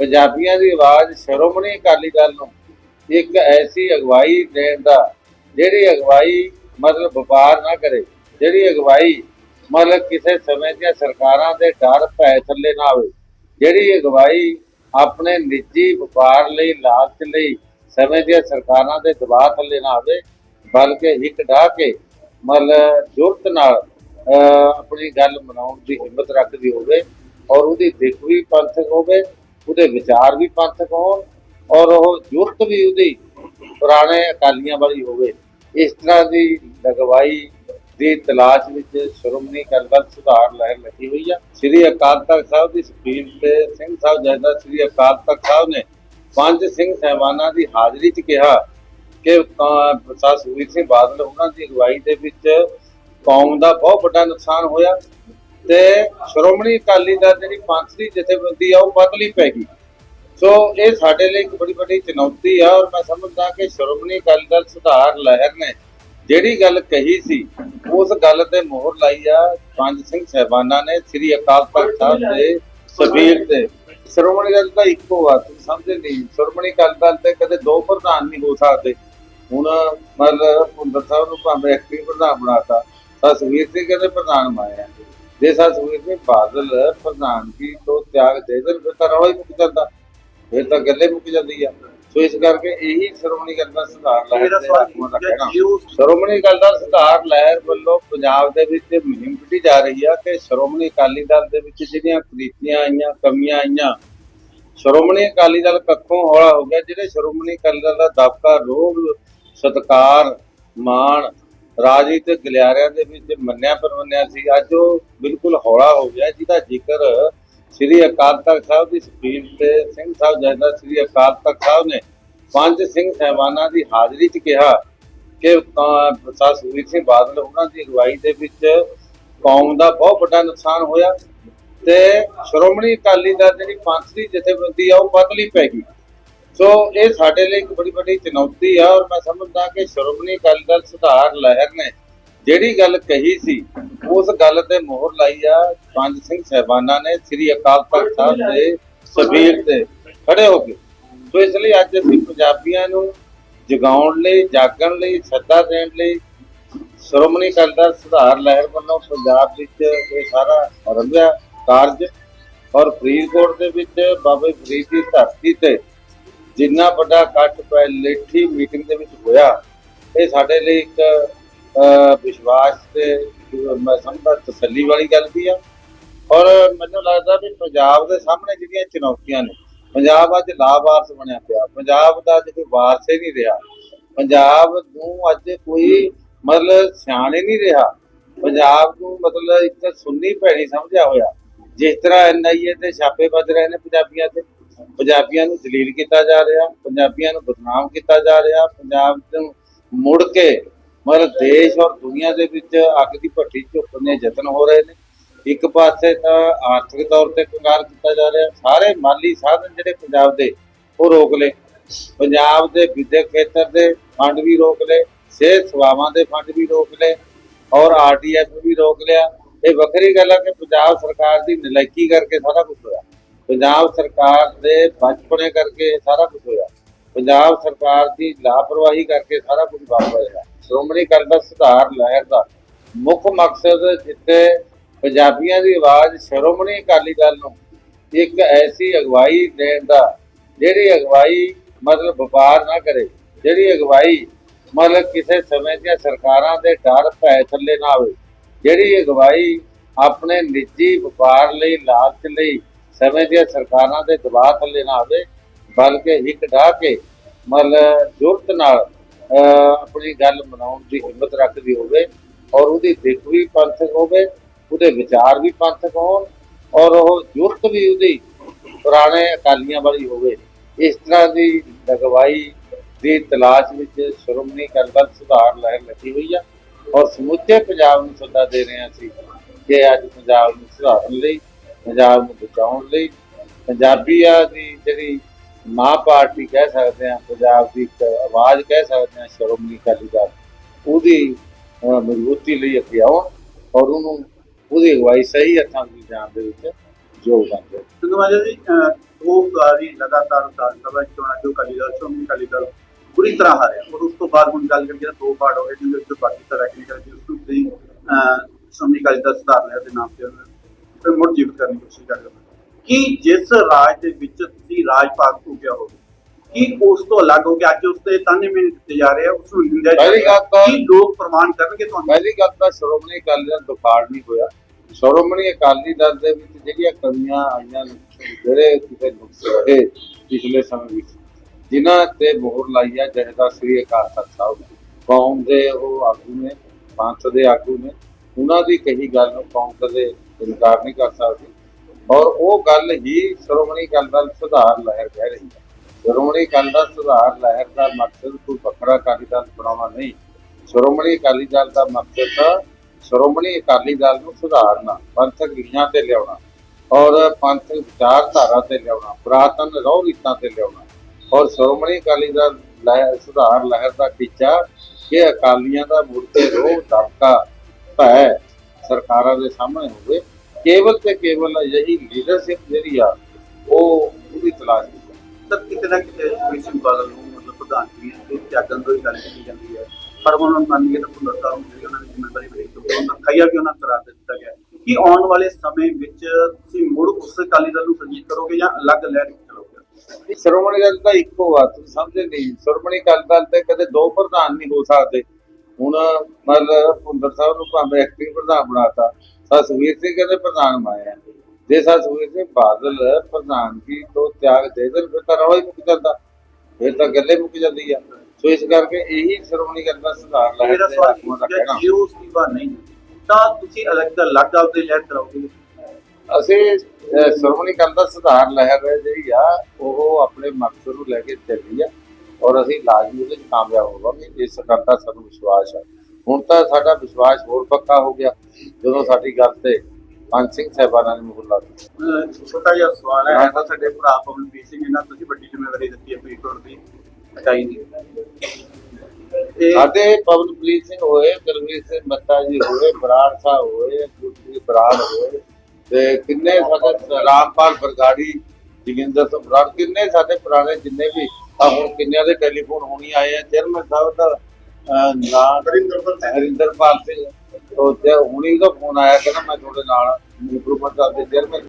ਪੰਜਾਬੀਆਂ ਦੀ ਆਵਾਜ਼ ਸ਼੍ਰੋਮਣੀ ਅਕਾਲੀ ਦਲ ਨੂੰ ਇੱਕ ਐਸੀ ਅਗਵਾਈ ਦੇਣ ਦਾ, ਜਿਹੜੀ ਅਗਵਾਈ ਮਤਲਬ ਵਪਾਰ ਨਾ ਕਰੇ, ਜਿਹੜੀ ਅਗਵਾਈ ਮਤਲਬ ਕਿਸੇ ਸਮੇਂ ਦੀਆਂ ਸਰਕਾਰਾਂ ਦੇ ਡਰ ਭੈ ਥੱਲੇ ਨਾ ਆਵੇ, ਜਿਹੜੀ ਅਗਵਾਈ ਆਪਣੇ ਨਿੱਜੀ ਵਪਾਰ ਲਈ, ਲਾਲਚ ਲਈ ਸਮੇਂ ਦੀਆਂ ਸਰਕਾਰਾਂ ਦੇ ਦਬਾਅ ਥੱਲੇ ਨਾ ਆਵੇ, ਬਲਕਿ ਇੱਕ ਢਾਹ ਕੇ ਮਤਲਬ ਜੁਰਤ ਨਾਲ ਆਪਣੀ ਗੱਲ ਮਨਾਉਣ ਦੀ ਹਿੰਮਤ ਰੱਖਦੀ ਹੋਵੇ ਔਰ ਉਹਦੀ ਦਿੱਖ ਵੀ ਪੰਥਕ ਹੋਵੇ ਉਹਦੇ ਵਿਚਾਰ ਵੀ ਪੰਥਕ ਹੋਣ ਔਰ ਉਹ ਜੁਰਤ ਵੀ ਉਹਦੀ ਪੁਰਾਣੇ ਅਕਾਲੀਆਂ ਵਾਲੀ ਹੋਵੇ। ਇਸ ਤਰ੍ਹਾਂ ਦੀ ਲਗਵਾਈ ਦੀ ਤਲਾਸ਼ ਵਿੱਚ ਸ਼੍ਰੋਮਣੀ ਅਕਾਲੀ ਦਲ ਸੁਧਾਰ ਲਹਿਰ ਲੱਗੀ ਹੋਈ ਆ। ਸ੍ਰੀ ਅਕਾਲ ਤਖਤ ਸਾਹਿਬ ਦੀ ਸਪੀਡ ਤੇ ਸਿੰਘ ਸਾਹਿਬ ਜੈਦਾ ਸ੍ਰੀ ਅਕਾਲ ਤਖਤ ਸਾਹਿਬ ਨੇ ਪੰਜ ਸਿੰਘ ਸਹਿਬਾਨਾਂ ਦੀ ਹਾਜ਼ਰੀ 'ਚ ਕਿਹਾ ਕਿ ਪ੍ਰਸਾਦ ਸੁਖਬੀਰ ਸਿੰਘ ਬਾਦਲ ਉਹਨਾਂ ਦੀ ਅਗਵਾਈ ਦੇ ਵਿੱਚ ਕੌਮ ਦਾ ਬਹੁਤ ਵੱਡਾ ਨੁਕਸਾਨ ਹੋਇਆ। ਤੇ ਸ਼੍ਰੋਮਣੀ ਅਕਾਲੀ ਦਲ ਜਿਹੜੀ ਪੰਥ ਦੀ ਜਥੇਬੰਦੀ ਆ, ਉਹ ਬਦਲੀ ਪੈ ਗਈ। ਸੋ ਇਹ ਸਾਡੇ ਲਈ ਇੱਕ ਬੜੀ ਵੱਡੀ ਚੁਣੌਤੀ ਆ ਔਰ ਮੈਂ ਸਮਝਦਾ ਕਿ ਸ਼੍ਰੋਮਣੀ ਅਕਾਲੀ ਦਲ ਸੁਧਾਰ ਲਹਿਰ ਨੇ ਜਿਹੜੀ ਗੱਲ ਕਹੀ ਸੀ, ਉਸ ਗੱਲ ਤੇ ਮੋਹਰ ਲਾਈ ਆ ਪੰਜ ਸਿੰਘ ਸਹਿਬਾਨਾਂ ਨੇ, ਸ੍ਰੀ ਅਕਾਲ ਤਖਤ ਸਾਹਿਬ ਦੇ ਸਬੀਰ ਤੇ। ਸ਼੍ਰੋਮਣੀ ਅਕਾਲੀ ਦਲ ਤਾਂ ਇੱਕੋ ਆ, ਤੁਸੀਂ ਸਮਝਦੇ ਨਹੀਂ। ਸ਼੍ਰੋਮਣੀ ਅਕਾਲੀ ਦਲ ਤੇ ਕਦੇ ਦੋ ਪ੍ਰਧਾਨ ਨਹੀਂ ਹੋ ਸਕਦੇ। ਹੁਣ ਮਤਲਬ ਹੁੰਦਰ ਸਾਹਿਬ ਨੂੰ ਭਾਵੇਂ ਐਕਟਿਵ ਪ੍ਰਧਾਨ ਬਣਾਤਾ, ਤਾਂ ਸੁਖਬੀਰ ਸਿੰਘ ਕਹਿੰਦੇ ਪ੍ਰਧਾਨ ਬਣਾਇਆ। ਸਿੰਘ ਬਾਦਲ ਪ੍ਰਧਾਨਗੀ ਤੋਂ ਤਿਆਗ ਦੇ ਦੇਣ ਫਿਰ ਤਾਂ ਰੌਲਾ ਹੀ ਮੁੱਕ ਜਾਂਦਾ ਫਿਰ ਤਾਂ ਗੱਲੇ ਮੁੱਕ ਜਾਂਦੀ ਆ। ਸੋ ਇਸ ਕਰਕੇ ਇਹੀ ਸ਼੍ਰੋਮਣੀ ਅਕਾਲੀ ਦਲ ਸੁਧਾਰ ਲਹਿਰ ਦੇ ਆਗੂਆਂ ਦਾ ਕਹਿਣਾ। ਸ਼੍ਰੋਮਣੀ ਸੁਧਾਰ ਲਹਿਰ ਵੱਲੋਂ ਪੰਜਾਬ ਦੇ ਵਿੱਚ ਮੁਹਿੰਮ ਵਿੱਢੀ ਜਾ ਰਹੀ ਆ ਕਿ ਸ਼੍ਰੋਮਣੀ ਅਕਾਲੀ ਦਲ ਦੇ ਵਿੱਚ ਜਿਹੜੀਆਂ ਕੁਰੀਤੀਆਂ ਆਈਆਂ ਕਮੀਆਂ ਆਈਆਂ ਸ਼੍ਰੋਮਣੀ ਅਕਾਲੀ ਦਲ ਕੱਖੋਂ ਹੌਲਾ ਹੋ ਗਿਆ ਜਿਹੜੇ ਸ਼੍ਰੋਮਣੀ ਅਕਾਲੀ ਦਲ ਦਾ ਦਬਕਾ ਰੋਗ ਸਤਕਾਰ ਮਾਣ ਰਾਜਨੀਤਿਕ ਗਲਿਆਰਿਆਂ ਦੇ ਵਿੱਚ ਮੰਨਿਆ ਪਰਮੰਨਿਆ ਸੀ। ਅੱਜ ਉਹ ਬਿਲਕੁਲ ਹੌਲਾ ਹੋ ਗਿਆ ਜਿਹਦਾ ਜ਼ਿਕਰ ਸ੍ਰੀ ਅਕਾਲ ਤਖਤ ਸਾਹਿਬ ਦੀ ਸਪੀਡ ਤੇ ਸਿੰਘ ਸਾਹਿਬ ਜੈਦਾ ਸ੍ਰੀ ਅਕਾਲ ਤਖਤ ਸਾਹਿਬ ਨੇ ਪੰਜ ਸਿੰਘ ਸਹਿਬਾਨਾਂ ਦੀ ਹਾਜ਼ਰੀ 'ਚ ਕਿਹਾ ਕਿ ਅਹ, ਪ੍ਰਸਾਦ ਸੁਖਬੀਰ ਸਿੰਘ ਬਾਦਲ ਉਹਨਾਂ ਦੀ ਅਗਵਾਈ ਦੇ ਵਿੱਚ ਕੌਮ ਦਾ ਬਹੁਤ ਵੱਡਾ ਨੁਕਸਾਨ ਹੋਇਆ ਤੇ ਸ਼੍ਰੋਮਣੀ ਅਕਾਲੀ ਦਲ ਜਿਹੜੀ ਪੰਥ ਦੀ ਜਥੇਬੰਦੀ ਆ ਉਹ ਬਦਲੀ ਪੈ ਗਈ। ਸੋ ਇਹ ਸਾਡੇ ਲਈ ਇੱਕ ਬੜੀ ਵੱਡੀ ਚੁਣੌਤੀ ਆ ਔਰ ਮੈਂ ਸਮਝਦਾ ਕਿ ਸ਼੍ਰੋਮਣੀ ਅਕਾਲੀ ਦਲ ਸੁਧਾਰ ਲਹਿਰ ਨੇ ਜਿਹੜੀ ਗੱਲ ਕਹੀ ਸੀ, ਉਸ ਗੱਲ ਤੇ ਮੋਹਰ ਲਾਈ ਆ। ਪੰਜ ਸਿੰਘ ਸਹਿਬਾਨਾਂ ਨੇ ਸ੍ਰੀ ਅਕਾਲ ਤਖਤ ਸਾਹਿਬ ਦੇ ਸਬੀਰ ਤੇ ਖੜੇ ਹੋ ਕੇ। ਸੋ ਇਸ ਲਈ ਅੱਜ ਅਸੀਂ ਪੰਜਾਬੀਆਂ ਨੂੰ ਜਗਾਉਣ ਲਈ, ਜਾਗਣ ਲਈ ਸੱਦਾ ਦੇਣ ਲਈ ਸ਼੍ਰੋਮਣੀ ਅਕਾਲੀ ਦਲ ਸੁਧਾਰ ਲਹਿਰ ਵੱਲੋਂ ਪੰਜਾਬ ਵਿੱਚ ਇਹ ਸਾਰਾ ਆਰੰਭਿਆ ਕਾਰਜ ਔਰ ਫਰੀਦਕੋਟ ਦੇ ਵਿੱਚ ਬਾਬੇ ਫਰੀਦ ਦੀ ਧਰਤੀ ਤੇ ਜਿੰਨਾ ਵੱਡਾ ਇਕੱਠ ਪੈਲੇਠੀ ਮੀਟਿੰਗ ਦੇ ਵਿੱਚ ਹੋਇਆ, ਇਹ ਸਾਡੇ ਲਈ ਇੱਕ ਵਿਸ਼ਵਾਸ ਤੇ, ਮੈਂ ਸਮਝਦਾ ਤਸੱਲੀ ਵਾਲੀ ਗੱਲ ਵੀ ਆ। ਔਰ ਮੈਨੂੰ ਲੱਗਦਾ ਵੀ ਪੰਜਾਬ ਦੇ ਸਾਹਮਣੇ ਜਿਹੜੀਆਂ ਚੁਣੌਤੀਆਂ ਨੇ, ਪੰਜਾਬ ਅੱਜ ਲਾਵਾਰਸ ਬਣਿਆ ਪਿਆ। ਪੰਜਾਬ ਦਾ ਅੱਜ ਕੋਈ ਵਾਰਸ ਹੀ ਨਹੀਂ ਰਿਹਾ। ਪੰਜਾਬ ਨੂੰ ਅੱਜ ਕੋਈ ਮਤਲਬ ਸਿਆਣੇ ਨਹੀਂ ਰਿਹਾ। ਪੰਜਾਬ ਨੂੰ ਮਤਲਬ ਇੱਕ ਸੁੰਨੀ ਭੈਣੀ ਸਮਝਿਆ ਹੋਇਆ। ਜਿਸ ਤਰ੍ਹਾਂ ਐਨਆਈਏ ਤੇ ਛਾਪੇ ਵੱਜ ਰਹੇ ਨੇ ਪੰਜਾਬੀਆਂ ਤੇ ਪੰਜਾਬੀਆਂ ਨੂੰ ਦਲੀਲ ਕੀਤਾ ਜਾ ਰਿਹਾ, ਪੰਜਾਬੀਆਂ ਨੂੰ ਬਦਨਾਮ ਕੀਤਾ ਜਾ ਰਿਹਾ, ਪੰਜਾਬ ਨੂੰ ਮੁੜ ਕੇ ਮਤਲਬ ਦੇਸ਼ ਔਰ ਦੁਨੀਆ ਦੇ ਵਿੱਚ ਅੱਗ ਦੀ ਭੱਠੀ ਝੁਕਣ ਦੇ ਯਤਨ ਹੋ ਰਹੇ ਨੇ। ਇੱਕ ਪਾਸੇ ਤਾਂ ਆਰਥਿਕ ਤੌਰ ਤੇ ਕੰਗਾਲ ਕੀਤਾ ਜਾ ਰਿਹਾ, ਸਾਰੇ ਮਾਲੀ ਸਾਧਨ ਜਿਹੜੇ ਪੰਜਾਬ ਦੇ, ਉਹ ਰੋਕ ਲਏ। ਪੰਜਾਬ ਦੇ ਵਿਦਿਅਕ ਖੇਤਰ ਦੇ ਫੰਡ ਵੀ ਰੋਕ ਲਏ, ਸਿਹਤ ਸੇਵਾਵਾਂ ਦੇ ਫੰਡ ਵੀ ਰੋਕ ਲਏ, ਔਰ ਆਰਡੀਐਫ ਵੀ ਰੋਕ ਲਿਆ। ਇਹ ਵੱਖਰੀ ਗੱਲ ਆ ਕਿ ਪੰਜਾਬ ਸਰਕਾਰ ਦੀ ਨਲਾਇਕੀ ਕਰਕੇ ਸਾਰਾ ਕੁਝ ਹੋਇਆ। ਪੰਜਾਬ ਸਰਕਾਰ ਦੇ ਬਚਪਨੇ ਕਰਕੇ ਸਾਰਾ ਕੁਝ ਹੋਇਆ। ਪੰਜਾਬ ਸਰਕਾਰ ਦੀ ਲਾਪਰਵਾਹੀ ਕਰਕੇ ਸਾਰਾ ਕੁਝ ਵਾਪਰਿਆ ਸ਼੍ਰੋਮਣੀ ਅਕਾਲੀ ਦਲ ਸੁਧਾਰ ਲਹਿਰ ਦਾ ਮੁੱਖ ਮਕਸਦ ਜਿੱਥੇ ਪੰਜਾਬੀਆਂ ਦੀ ਆਵਾਜ਼ ਸ਼੍ਰੋਮਣੀ ਅਕਾਲੀ ਦਲ ਨੂੰ ਇੱਕ ਐਸੀ ਅਗਵਾਈ ਦੇਣ ਦਾ, ਜਿਹੜੀ ਅਗਵਾਈ ਮਤਲਬ ਵਪਾਰ ਨਾ ਕਰੇ, ਜਿਹੜੀ ਅਗਵਾਈ ਮਤਲਬ ਕਿਸੇ ਸਮੇਂ ਦੀਆਂ ਸਰਕਾਰਾਂ ਦੇ ਡਰ ਭੈ ਥੱਲੇ ਨਾ ਆਵੇ, ਜਿਹੜੀ ਅਗਵਾਈ ਆਪਣੇ ਨਿੱਜੀ ਵਪਾਰ ਲਈ, ਲਾਲਚ ਲਈ ਸਮੇਂ ਦੀਆਂ ਸਰਕਾਰਾਂ ਦੇ ਦਬਾਅ ਥੱਲੇ ਨਾ ਆਵੇ, ਬਲਕਿ ਇੱਕ ਢਾਹ ਕੇ ਮਤਲਬ ਜੁਰਤ ਨਾਲ ਆਪਣੀ ਗੱਲ ਮਨਾਉਣ ਦੀ ਹਿੰਮਤ ਰੱਖਦੀ ਹੋਵੇ ਔਰ ਉਹਦੀ ਦਿੱਖ ਵੀ ਪੰਥਕ ਹੋਵੇ, ਉਹਦੇ ਵਿਚਾਰ ਵੀ ਪੰਥਕ ਹੋਣ ਔਰ ਉਹ ਜੁਰਤ ਵੀ ਉਹਦੀ ਪੁਰਾਣੇ ਅਕਾਲੀਆਂ ਵਾਲੀ ਹੋਵੇ। ਇਸ ਤਰ੍ਹਾਂ ਦੀ ਲਗਵਾਈ ਦੀ ਤਲਾਸ਼ ਵਿੱਚ ਸ਼੍ਰੋਮਣੀ ਅਕਾਲੀ ਦਲ ਸੁਧਾਰ ਲਹਿਰ ਲੱਗੀ ਹੋਈ ਆ ਔਰ ਸਮੁੱਚੇ ਪੰਜਾਬ ਨੂੰ ਸੱਦਾ ਦੇ ਰਹੇ ਹਾਂ ਅਸੀਂ ਕਿ ਅੱਜ ਪੰਜਾਬ ਨੂੰ ਸੁਧਾਰਨ ਲਈ ਪੰਜਾਬ ਨੂੰ ਬਚਾਉਣ ਲਈ ਪੰਜਾਬੀਆਂ ਦੀ ਜਿਹੜੀ ਮਾਂ ਪਾਰਟੀ ਕਹਿ ਸਕਦੇ ਹਾਂ, ਪੰਜਾਬ ਦੀ ਇੱਕ ਆਵਾਜ਼ ਕਹਿ ਸਕਦੇ ਹਾਂ, ਸ਼੍ਰੋਮਣੀ ਅਕਾਲੀ ਦਲ, ਉਹਦੀ ਮਜ਼ਬੂਤੀ ਲਈ ਅੱਗੇ ਆਉਣ ਔਰ ਉਹਨੂੰ, ਉਹਦੀ ਅਗਵਾਈ ਸਹੀ ਹੱਥਾਂ ਦੀ ਜਾਣ ਦੇ ਵਿੱਚ ਯੋਗਦਾਨ ਦੇਣ। ਸੰਧੂ ਮਾਜਾ ਜੀ, ਅਹ, ਦੋ ਵਾਰੀ ਲਗਾਤਾਰ ਵਿਧਾਨ ਸਭਾ ਚੋਣਾਂ ਜੋ ਅਕਾਲੀ ਦਲ, ਸ਼੍ਰੋਮਣੀ ਅਕਾਲੀ ਦਲ ਬੁਰੀ ਤਰ੍ਹਾਂ ਹਾਰਿਆ ਔਰ ਉਸ ਤੋਂ ਬਾਅਦ ਹੁਣ ਗੱਲ ਕਰੀਏ ਤਾਂ ਦੋ ਪਾਰਟ ਹੋਏ ਜਿਹਦੇ ਵਿੱਚ ਬਾਕੀ ਤਾਂ ਟੈਕਨੀਕਲ ਜੀ ਉਸ ਦੀ ਸ਼੍ਰੋਮਣੀ ਅਕਾਲੀ ਦਲ ਸੁਧਾਰ ਲਿਆ ਦੇ ਨਾਮ ਤੇ ਉਹਨੇ ਫਿਰ ਮੁੜ ਜੀਵਤ ਕਰਨ ਦੀ ਕੋਸ਼ਿਸ਼ ਕਰ ਰਹੇ ਕਿ ਜਿਸ ਰਾਜ ਦੇ ਵਿੱਚ ਤੁਸੀਂ ਰਾਜ ਭਾਗ ਭੋਗਿਆ ਹੋਵੇ ਕਿ ਉਸ ਤੋਂ ਅਲੱਗ ਹੋ ਕੇ ਅੱਜ ਉਸ ਤੇ ਤਾਨੇ ਮੇਰੇ ਦਿੱਤੇ ਜਾ ਰਹੇ ਆ ਉਸ ਨੂੰ ਨਿੰਦਿਆ ਜਾ ਪਹਿਲੀ ਰਹੀ ਹੈ ਗੱਲ ਤਾਂ- ਕਿ ਲੋਕ ਪ੍ਰਮਾਣ ਕਰਨਗੇ ਤੁਹਾਨੂੰ? ਪਹਿਲੀ ਗੱਲ ਤਾਂ ਸ਼੍ਰੋਮਣੀ ਅਕਾਲੀ ਦਲ ਦੁਖਾੜ ਨਹੀਂ ਹੋਇਆ। ਸ਼੍ਰੋਮਣੀ ਅਕਾਲੀ ਦਲ ਦੇ ਵਿੱਚ ਜਿਹੜੀਆਂ ਕਮੀਆਂ ਆਈਆਂ ਜਿਹੜੇ ਕਿਤੇ ਨੁਕਸ ਰਹੇ ਪਿਛਲੇ ਸਮੇਂ ਵਿੱਚ ਜਿਨ੍ਹਾਂ ਤੇ ਮੋਹਰ ਲਾਈ ਹੈ ਜਹਦਾ ਸ੍ਰੀ ਅਕਾਲ ਤਖਤ ਸਾਹਿਬ ਕੌਮ ਦੇ ਉਹ ਆਗੂ ਨੇ ਪੰਥ ਦੇ ਆਗੂ ਨੇ ਉਹਨਾਂ ਦੀ ਕਹੀ ਗੱਲ ਨੂੰ ਕੌਮ ਕਦੇ ਇਨਕਾਰ ਨਹੀਂ ਕਰ ਸਕਦੀ। ਔਰ ਉਹ ਗੱਲ ਹੀ ਸ਼੍ਰੋਮਣੀ ਅਕਾਲੀ ਦਲ ਸੁਧਾਰ ਲਹਿਰ ਕਹਿ ਰਹੀ ਹੈ। ਸ਼੍ਰੋਮਣੀ ਅਕਾਲੀ ਦਲ ਸੁਧਾਰ ਲਹਿਰ ਦਾ ਮਕਸਦ ਕੋਈ ਵੱਖਰਾ ਅਕਾਲੀ ਦਲ ਬਣਾਉਣਾ ਨਹੀਂ। ਸ਼੍ਰੋਮਣੀ ਅਕਾਲੀ ਦਲ ਦਾ ਮਕਸਦ ਤਾਂ ਸ਼੍ਰੋਮਣੀ ਅਕਾਲੀ ਦਲ ਨੂੰ ਸੁਧਾਰਨਾ ਪੰਥਕ ਰੀਹਾਂ ਤੇ ਲਿਆਉਣਾ ਔਰ ਪੰਥਕ ਵਿਚਾਰਧਾਰਾ ਤੇ ਲਿਆਉਣਾ, ਪੁਰਾਤਨ ਰਹੁ ਰੀਤਾਂ ਤੇ ਲਿਆਉਣਾ। ਔਰ ਸ਼੍ਰੋਮਣੀ ਅਕਾਲੀ ਦਲ ਲਹਿਰ ਸੁਧਾਰ ਲਹਿਰ ਦਾ ਟੀਚਾ ਕਿ ਅਕਾਲੀਆਂ ਦਾ ਮੁੜ ਕੇ ਰੋਹ ਦਬਕਾ ਭੈ ਸਰਕਾਰਾਂ ਦੇ ਸਾਹਮਣੇ ਹੋਵੇ ਕੇਵਲ ਤੇ ਕੇਵਲ ਅਜਿਹੀ ਲੀਡਰਸ਼ਿਪ ਜਿਹੜੀ ਆ ਉਹ ਉਹਦੀ ਤਲਾਸ਼ ਕੀਤੀ ਤਾਂ ਕਿਤੇ ਨਾ ਕਿਤੇ ਸਿੰਘ ਬਾਦਲ ਨੂੰ ਮਤਲਬ ਪ੍ਰਧਾਨਗੀ ਤੇ ਤਿਆਗਣ ਤੋਂ ਹੀ ਗੱਲ ਕੀਤੀ ਜਾਂਦੀ ਹੈ। ਪਰ ਉਹਨਾਂ ਮੰਨ ਲਈਏ ਤਾਂ ਭੁੱਲਰ ਸਾਹਿਬ ਨੂੰ ਜਿਹੜੀ ਉਹਨਾਂ ਦੀ ਜ਼ਿੰਮੇਵਾਰੀ ਬੜੀ ਤੋਂ ਉਹਨਾਂ ਖਈਆ ਵੀ ਉਹਨਾਂ ਨੂੰ ਕਰਾ ਦਿੱਤਾ ਗਿਆ ਕਿ ਆਉਣ ਵਾਲੇ ਸਮੇਂ ਵਿੱਚ ਤੁਸੀਂ ਮੁੜ ਉਸ ਅਕਾਲੀ ਦਲ ਨੂੰ ਸੰਜੀਤ ਕਰੋਗੇ ਜਾਂ ਅਲੱਗ ਲਹਿਰ ਚਲੋਗੇ ਸ਼੍ਰੋਮਣੀ ਅਕਾਲੀ ਦਲ ਇੱਕੋ ਆ ਤੁਸੀਂ ਸਮਝੇ ਨਹੀਂ। ਸ਼੍ਰੋਮਣੀ ਅਕਾਲੀ ਦਲ ਤੇ ਕਦੇ ਦੋ ਪ੍ਰਧਾਨ ਨਹੀਂ ਹੋ ਸਕਦੇ। ਹੁਣ ਮਤਲਬ ਭੁੰਦਰ ਸਾਹਿਬ ਨੂੰ ਭਾਵੇਂ ਐਕਟਿੰਗ ਪ੍ਰਧਾਨ ਬਣਾਤਾ ਸਤਵੀਰ ਸਿੰਘ ਕਹਿੰਦੇ ਪ੍ਰਧਾਨ ਬਣਾਇਆ ਜੇ ਸਤਵੀਰ ਸਿੰਘ ਬਾਦਲ ਪ੍ਰਧਾਨਗੀ ਤੋਂ ਤਿਆਗ ਦੇ ਦੇਣ ਫਿਰ ਤਾਂ ਰੌਲਾ ਹੀ ਮੁੱਕ ਜਾਂਦਾ। ਫਿਰ ਤਾਂ ਗੱਲੇ ਮੁੱਕ ਜਾਂਦੀ ਆ। ਸੋ ਇਸ ਕਰਕੇ ਇਹੀ ਸ਼੍ਰੋਮਣੀ ਦਲ ਸੁਧਾਰ ਲਹਿਰ ਮੇਰਾ ਦੇ ਸਵਾਲ ਦਾ ਹੈ ਜੇ ਉਹ ਅਸਤੀਫਾ ਨਹੀਂ ਤਾਂ ਤੁਸੀਂ ਅਲੱਗ ਦਾ ਅਲੱਗ ਆਪਦੇ ਲਹਿਰ ਕਰਾਓਗੇ? ਅਸੀਂ ਸ਼੍ਰੋਮਣੀ ਦਲ ਸੁਧਾਰ ਲਹਿਰ ਜਿਹੜੀ ਆ ਉਹ ਆਪਣੇ ਮਕਸਦ ਨੂੰ ਲੈ ਕੇ ਚੱਲੀ ਆ। ਔਰ ਅਸੀਂ ਲਾਜ਼ਮੀ ਉਹਦੇ 'ਚ ਕਾਮਯਾਬ ਹੋਵਾਂਗੇ ਇਸ ਗੱਲ ਦਾ ਸਾਨੂੰ ਵਿਸ਼ਵਾਸ ਹੈ। ਹੁਣ ਤਾਂ ਸਾਡਾ ਵਿਸ਼ਵਾਸ ਹੋਰ ਪੱਕਾ ਹੋ ਗਿਆ ਜਦੋਂ ਸਾਡੀ ਗੱਲ ਤੇ ਪੰਜ ਸਿੰਘ ਸਾਹਿਬਾਨਾਂ ਨੇ ਮੁਹਰ ਲਾ ਦਿੱਤੀ ਛੋਟਾ ਜਿਹਾ ਸਵਾਲ ਹੈ। ਤਾਂ ਸਾਡੇ ਭਰਾ ਪਵਨਪ੍ਰੀਤ ਸਿੰਘ ਇਹਨਾਂ ਤੁਸੀਂ ਵੱਡੀ ਜ਼ਿੰਮੇਵਾਰੀ ਦਿੱਤੀ ਹੈ ਫਰੀਦਕੋਟ ਦੀ। ਇਕਾਈ ਦੀ ਸਾਡੇ ਪਵਨਪ੍ਰੀਤ ਸਿੰਘ ਹੋਏ ਕਰਮਜੀਤ ਸਿੰਘ ਮੱਤਾ ਜੀ ਹੋਏ ਬਰਾੜ ਸਾਹਿਬ ਹੋਏ ਗੁਰਜੀਤ ਬਰਾੜ ਹੋਏ ਤੇ ਕਿੰਨੇ ਸਾਡੇ ਰਾਮਪਾਲ ਬਰਗਾੜੀ ਜਗਿੰਦਰ ਬਰਾੜ ਕਿੰਨੇ ਸਾਡੇ ਪੁਰਾਣੇ ਜਿੰਨੇ ਵੀ ਆ ਹੁਣ ਕਿੰਨਿਆਂ ਦੇ ਟੈਲੀਫੋਨ ਹੋਣੀ ਆਏ ਆ ਚੇਅਰਮੈਨ ਸਾਹਿਬ ਦਾ ਨਾਂ ਹਰਿੰਦਰਪਾਲ ਸਿੰਘ। ਉਹ ਤੇ ਹੁਣੀ ਦਾ ਫੋਨ ਆਇਆ ਕਹਿੰਦਾ ਮੈਂ ਤੁਹਾਡੇ ਨਾਲ ਇੰਪਰੂਵਮੈਂਟ ਕਰਦੇ ਚੇਅਰਮੈਨ